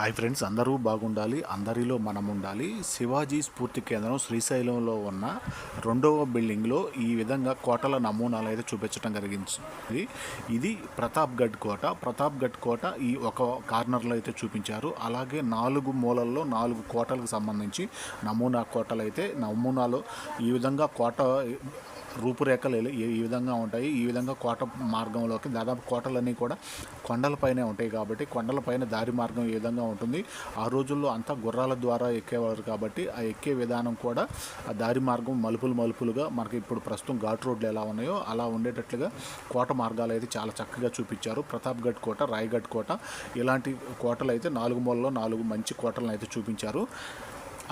Hi friends అందరూ బాగుండాలి అందరిలో మనం ఉండాలి శివాజీ స్ఫూర్తి కేంద్రం శ్రీశైలంలో ఉన్న రెండవ బిల్డింగ్లో ఈ విధంగా కోటల నమూనాలు అయితే చూపించడం జరిగింది. ఇది ప్రతాప్గఢ్ కోట. ప్రతాప్గఢ్ కోట ఈ ఒక కార్నర్లో అయితే చూపించారు. అలాగే నాలుగు మూలల్లో నాలుగు కోటలకు సంబంధించి నమూనా కోటలు అయితే నమూనాలు ఈ విధంగా కోట రూపురేఖలు ఈ ఈ విధంగా ఉంటాయి. ఈ విధంగా కోట మార్గంలోకి దాదాపు కోటలన్నీ కూడా కొండలపైనే ఉంటాయి కాబట్టి కొండలపైన దారి మార్గం ఈ విధంగా ఉంటుంది. ఆ రోజుల్లో అంతా గుర్రాల ద్వారా ఎక్కేవారు కాబట్టి ఆ ఎక్కే విధానం కూడా ఆ దారి మార్గం మలుపులు మలుపులుగా మనకి ఇప్పుడు ప్రస్తుతం ఘాట్ రోడ్లు ఎలా ఉన్నాయో అలా ఉండేటట్లుగా కోట మార్గాలు అయితే చాలా చక్కగా చూపించారు. ప్రతాప్గఢ్ కోట రాయగఢ్ కోట ఇలాంటి కోటలు అయితే నాలుగు మూలలో నాలుగు మంచి కోటలను అయితే చూపించారు.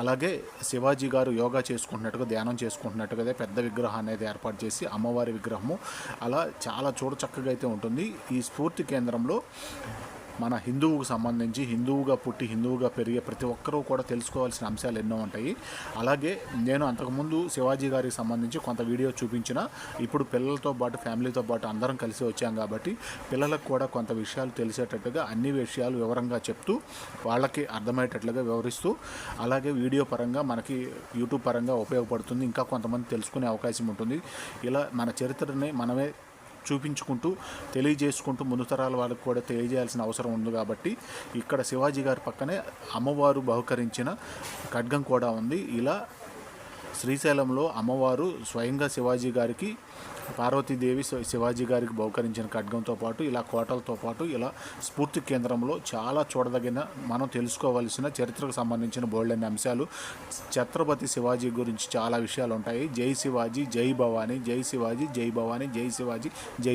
అలాగే శివాజీ గారు యోగా చేసుకుంటున్నట్టుగా ధ్యానం చేసుకుంటున్నట్టుగా పెద్ద విగ్రహం అనేది ఏర్పాటు చేసి అమ్మవారి విగ్రహము అలా చాలా చూడ చక్కగా అయితే ఉంటుంది. ఈ స్ఫూర్తి కేంద్రంలో మన హిందువుకు సంబంధించి హిందువుగా పుట్టి హిందువుగా పెరిగే ప్రతి ఒక్కరూ కూడా తెలుసుకోవాల్సిన అంశాలు ఎన్నో ఉంటాయి. అలాగే నేను అంతకుముందు శివాజీ గారికి సంబంధించి కొంత వీడియో చూపించిన ఇప్పుడు పిల్లలతో పాటు ఫ్యామిలీతో పాటు అందరం కలిసి వచ్చాం కాబట్టి పిల్లలకు కూడా కొంత విషయాలు తెలిసేటట్టుగా అన్ని విషయాలు వివరంగా చెప్తూ వాళ్ళకి అర్థమయ్యేటట్లుగా వివరిస్తూ అలాగే వీడియో పరంగా మనకి యూట్యూబ్ పరంగా ఉపయోగపడుతుంది. ఇంకా కొంతమంది తెలుసుకునే అవకాశం ఉంటుంది. ఇలా మన చరిత్రని మనమే చూపించుకుంటూ తెలియజేసుకుంటూ ముందు తరాల వాళ్ళకు కూడా తెలియజేయాల్సిన అవసరం ఉంది కాబట్టి ఇక్కడ శివాజీ గారి పక్కనే అమ్మవారు బహుకరించిన ఖడ్గం కూడా ఉంది. ఇలా శ్రీశైలంలో అమ్మవారు స్వయంగా శివాజీ గారికి పార్వతీదేవి శివాజీ గారికి బహుకరించిన ఖడ్గంతో పాటు ఇలా కోటలతో పాటు ఇలా స్ఫూర్తి కేంద్రంలో చాలా చూడదగిన మనం తెలుసుకోవలసిన చరిత్రకు సంబంధించిన బోల్డన్ని అంశాలు. ఛత్రపతి శివాజీ గురించి చాలా విషయాలు ఉంటాయి జై శివాజీ జై భవానీ జై శివాజీ జై భవానీ జై శివాజీ జై